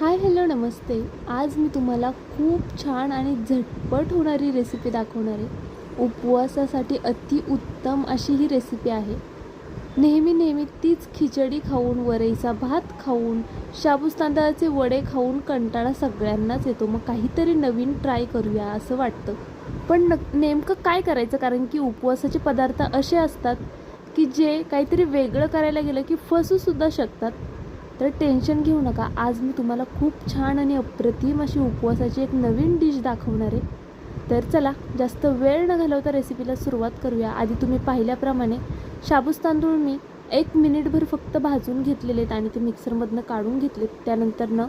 Hi hello नमस्ते. आज मी तुम्हाला खूप छान आणि झटपट होणारी रेसिपी दाखवणार आहे. उपवासासाठी अतिउत्तम अशी ही रेसिपी आहे. नेहमी नेहमी तीच खिचडी खाऊन वरईचा भात खाऊन शाबूस तांदळाचे वडे खाऊन कंटाळा सगळ्यांनाच येतो. मग काहीतरी नवीन ट्राय करूया असं वाटतं. पण न नेमकं काय करायचं? कारण की उपवासाचे पदार्थ असे असतात की जे काहीतरी वेगळं करायला गेलं की फसूसुद्धा शकतात. तर टेन्शन घेऊ नका. आज मी तुम्हाला खूप छान आणि अप्रतिम अशी उपवासाची एक नवीन डिश दाखवणार आहे. तर चला जास्त वेळ न घालवता रेसिपीला सुरुवात करूया. आधी तुम्ही पाहिल्याप्रमाणे शाबूस तांदूळ मी एक मिनिटभर फक्त भाजून घेतलेले आहेत आणि ते मिक्सरमधनं काढून घेतलेत. त्यानंतरनं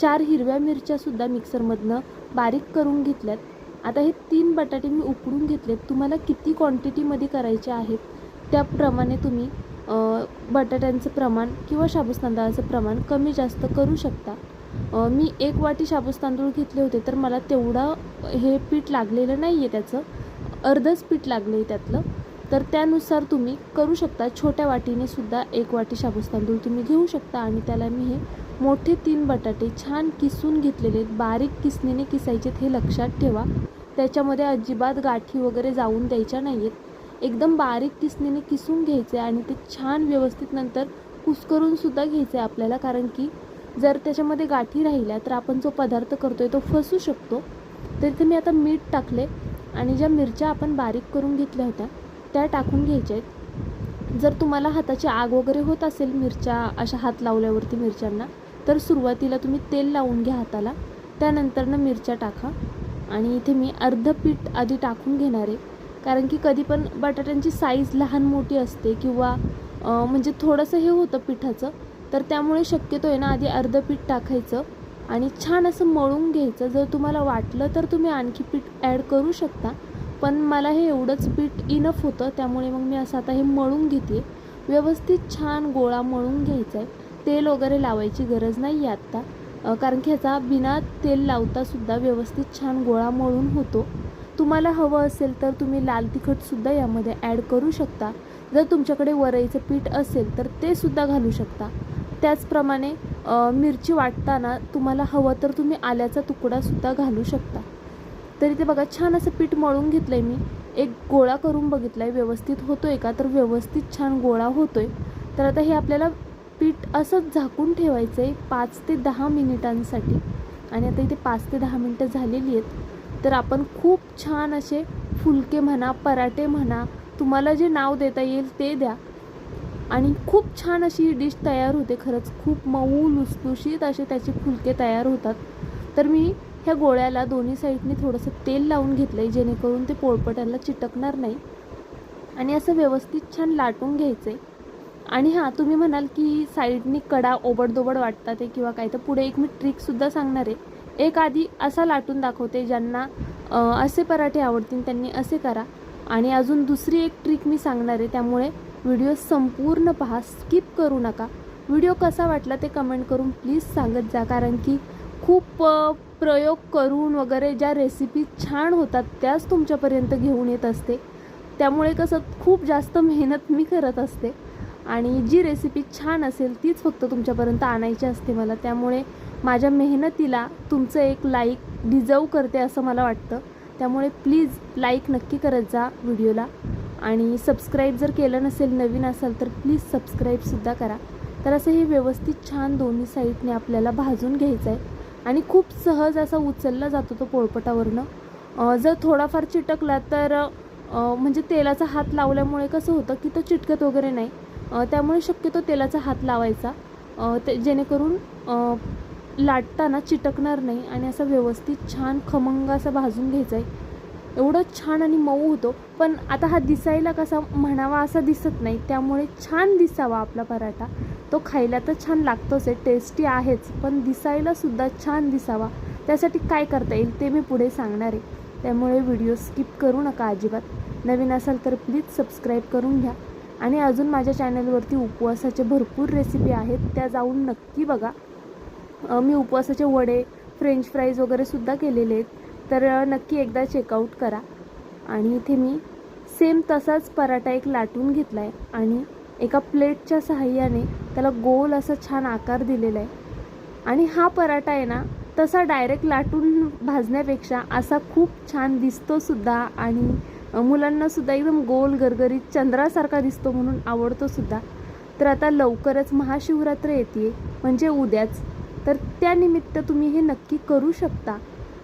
चार हिरव्या मिरच्यासुद्धा मिक्सरमधनं बारीक करून घेतल्यात. आता हे तीन बटाटे मी उकडून घेतलेत. तुम्हाला किती क्वांटिटीमध्ये करायचे आहेत त्याप्रमाणे तुम्ही बटाट्यांचं प्रमाण किंवा शाबूस तांदळाचं प्रमाण कमी जास्त करू शकता. मी एक वाटी शाबूस तांदूळ घेतले होते तर मला तेवढं हे पीठ लागलेलं नाही आहे त्याचं. अर्धच पीठ लागलं आहे त्यातलं. तर त्यानुसार तुम्ही करू शकता. छोट्या वाटीने सुद्धा एक वाटी शाबूस तांदूळ तुम्ही घेऊ शकता आणि त्याला मी हे मोठे तीन बटाटे छान किसून घेतलेले आहेत. बारीक किसणीने किसायचेत हे लक्षात ठेवा. त्याच्यामध्ये अजिबात गाठी वगैरे जाऊन द्यायच्या नाही आहेत एकदम बारीक किसणीने किसून घ्यायचं आहे आणि ते छान व्यवस्थित नंतर कुसकरूनसुद्धा घ्यायचं आहे आपल्याला. कारण की जर त्याच्यामध्ये गाठी राहिल्या तर आपण जो पदार्थ करतो आहे तो फसू शकतो. तर इथे मी आता मीठ टाकले आणि ज्या मिरच्या आपण बारीक करून घेतल्या होत्या त्या टाकून घ्यायच्या आहेत. जर तुम्हाला हाताची आग वगैरे होत असेल मिरच्या अशा हात लावल्यावरती मिरच्यांना तर सुरुवातीला तुम्ही तेल लावून घ्या हाताला. त्यानंतरनं मिरच्या टाका. आणि इथे मी अर्ध पीठ आधी टाकून घेणार आहे. कारण की कधी पण बटाट्यांची साईज लहान मोठी असते किंवा म्हणजे थोडंसं हे होतं पिठाचं तर त्यामुळे शक्यतो आहे ना आधी अर्धं पीठ टाकायचं आणि छान असं मळून घ्यायचं. जर तुम्हाला वाटलं तर तुम्ही आणखी पीठ ॲड करू शकता पण मला हे एवढंच पीठ इनफ होतं त्यामुळे मग मी असं आता हे मळून घेते. व्यवस्थित छान गोळा मळून घ्यायचा आहे. तेल वगैरे लावायची गरज नाही आहे आत्ता कारण की ह्याचा बिना तेल लावतासुद्धा व्यवस्थित छान गोळा मळून होतो. तुम्हाला हवं असेल तर तुम्ही लाल तिखटसुद्धा यामध्ये ॲड करू शकता. जर तुमच्याकडे वरईचं पीठ असेल तर ते सुद्धा घालू शकता. त्याचप्रमाणे मिरची वाटताना तुम्हाला हवं तर तुम्ही आल्याचा तुकडासुद्धा घालू शकता. तरी ते बघा छान असं पीठ मळून घेतलं आहे मी. एक गोळा करून बघितला आहे व्यवस्थित होतो आहे का? तर व्यवस्थित छान गोळा होतो आहे तर आता हे आपल्याला पीठ असंच झाकून ठेवायचं आहे पाच ते दहा मिनिटांसाठी. आणि आता इथे पाच ते दहा मिनटं झालेली आहेत. तर आपण खूप छान असे फुलके म्हणा पराठे म्हणा तुम्हाला जे नाव देता येईल ते द्या. आणि खूप छान अशी ही डिश तयार होते खरंच. खूप मऊ लुसलुशीत असे त्याचे फुलके तयार होतात. तर मी ह्या गोळ्याला दोन्ही साईडने थोडंसं तेल लावून घेतलं आहे जेणेकरून ते पोळपटाला चिटकणार नाही. आणि असं व्यवस्थित छान लाटून घ्यायचं आहे आणि हां तुम्ही म्हणाल की साईडनी कडा ओबडदोबड वाटतात आहे किंवा काय तर पुढे एक मी ट्रिकसुद्धा सांगणार आहे. एक आधी असा लाटून दाखवते ज्यांना असे पराठे आवडतील त्यांनी असे करा. आणि अजून दुसरी एक ट्रिक मी सांगणार आहे त्यामुळे व्हिडिओ संपूर्ण पहा स्किप करू नका. व्हिडिओ कसा वाटला ते कमेंट करून प्लीज सांगत जा कारण की खूप प्रयोग करून वगैरे ज्या रेसिपी छान होतात त्याच तुमच्यापर्यंत घेऊन येत असते. त्यामुळे कसं खूप जास्त मेहनत मी करत असते. आणि जी रेसिपी छान असेल तीच फक्त तुमच्यापर्यंत आणायची असते मला. त्यामुळे माझ्या मेहनतीला तुमचं एक लाईक डिझर्व करते असं मला वाटतं. त्यामुळे प्लीज लाईक नक्की करत जा व्हिडिओला. आणि सबस्क्राईब जर केलं नसेल नवीन असाल तर प्लीज सबस्क्राईबसुद्धा करा. तर असं हे व्यवस्थित छान दोन्ही साईडने आपल्याला भाजून घ्यायचं आहे आणि खूप सहज असा उचलला जातो तो पोळपटावरनं. जर थोडाफार चिटकला तर म्हणजे तेलाचा हात लावल्यामुळे कसं होतं की तो चिटकत वगैरे नाही. त्यामुळे शक्यतो तेलाचा हात लावायचा. ते जेणेकरून लाटताना चिटकणार नाही आणि असं व्यवस्थित छान खमंग असा भाजून घ्यायचा आहे. एवढं छान आणि मऊ होतो पण आता हा दिसायला कसा म्हणावा असा दिसत नाही. त्यामुळे छान दिसावा आपला पराठा. तो खायला तर छान लागतोच आहे टेस्टी आहेच पण दिसायलासुद्धा छान दिसावा. त्यासाठी काय करता येईल ते मी पुढे सांगणार आहे. त्यामुळे व्हिडिओ स्किप करू नका अजिबात. नवीन असाल तर प्लीज सबस्क्राईब करून घ्या. आणि अजून माझ्या चॅनलवरती उपवासाचे भरपूर रेसिपी आहेत त्या जाऊन नक्की बघा. मी उपवासाचे वडे फ्रेंच फ्राईज वगैरे सुद्धा केलेले आहेत. तर नक्की एकदा चेकआउट करा. आणि इथे मी सेम तसाच पराठा एक लाटून घेतला आहे आणि एका प्लेटच्या सहाय्याने त्याला गोल असा छान आकार दिलेला आहे. आणि हा पराठा आहे ना तसा डायरेक्ट लाटून भाजण्यापेक्षा असा खूप छान दिसतो सुद्धा आणि मुलांनासुद्धा एकदम गोल गरगरीत चंद्रासारखा दिसतो म्हणून आवडतो सुद्धा. तर आता लवकरच महाशिवरात्र येते म्हणजे उद्याच. तर त्यानिमित्त तुम्ही हे नक्की करू शकता.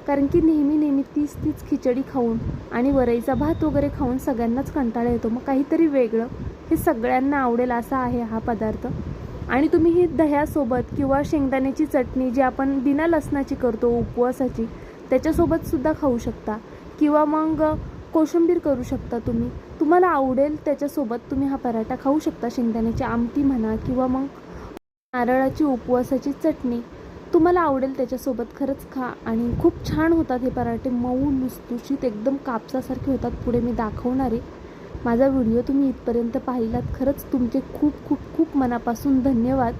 कारण की नेहमी नेहमी तीच तीच खिचडी खाऊन आणि वरईचा भात वगैरे खाऊन सगळ्यांनाच कंटाळा येतो. मग काहीतरी वेगळं हे सगळ्यांना आवडेल असा आहे हा पदार्थ. आणि तुम्ही ही दह्यासोबत किंवा शेंगदाण्याची चटणी जी आपण बिना लसणाची करतो उपवासाची त्याच्यासोबतसुद्धा खाऊ शकता. किंवा मग कोशिंबीर करू शकता तुम्ही. तुम्हाला आवडेल त्याच्यासोबत तुम्ही हा पराठा खाऊ शकता. शेंगदाण्याची आमटी म्हणा किंवा मग नारळाची उपवासाची चटणी. तुम्हाला आवडेल त्याच्यासोबत खरंच खा. आणि खूप छान होतात हे पराठे. मऊ लुसलुशीत एकदम कापसासारखे होतात. पुढे मी दाखवणार आहे. माझा व्हिडिओ तुम्ही इथपर्यंत पाहिलात. खरंच तुमचे खूप खूप खूप मनापासून धन्यवाद.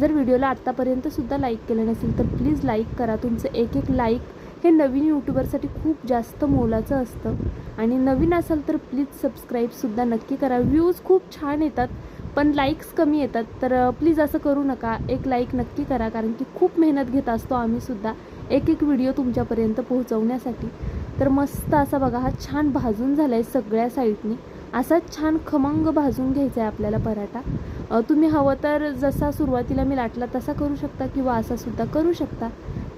जर व्हिडिओला आत्तापर्यंतसुद्धा लाईक केलं नसेल तर प्लीज लाईक करा. तुमचं एक एक लाईक हे नवीन यूट्यूबरसाठी खूप जास्त मोलाचं असतं. आणि नवीन असाल तर प्लीज सबस्क्राईबसुद्धा नक्की करा. व्ह्यूज खूप छान येतात. पण लाईक्स कमी येतात. तर प्लीज असं करू नका. एक लाईक नक्की करा. कारण की खूप मेहनत घेत असतो आम्हीसुद्धा एक एक व्हिडिओ तुमच्यापर्यंत पोहोचवण्यासाठी. तर मस्त असा बघा हा छान भाजून झाला आहे सगळ्या साईडनी असा छान खमंग भाजून घ्यायचा आहे आपल्याला पराठा. तुम्ही हवं तर जसा सुरुवातीला मी लाटला तसा करू शकता किंवा असा सुद्धा करू शकता.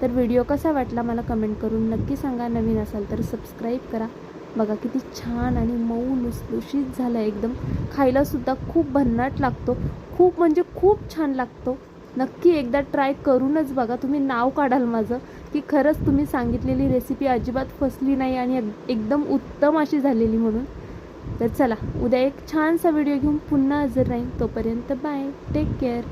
तर व्हिडिओ कसा वाटला मला कमेंट करून नक्की सांगा. नवीन असाल तर सबस्क्राईब करा. बघा किती छान आणि मऊ लुसलुशीत झालं आहे एकदम. खायलासुद्धा खूप भन्नाट लागतो. खूप म्हणजे खूप छान लागतो. नक्की एकदा ट्राय करूनच बघा. तुम्ही नाव काढाल माझं की खरंच तुम्ही सांगितलेली रेसिपी अजिबात फसली नाही आणि एकदम उत्तम अशी झालेली म्हणून. तर चला उद्या एक छानसा व्हिडिओ घेऊन पुन्हा हजर राहीन. तोपर्यंत बाय टेक केअर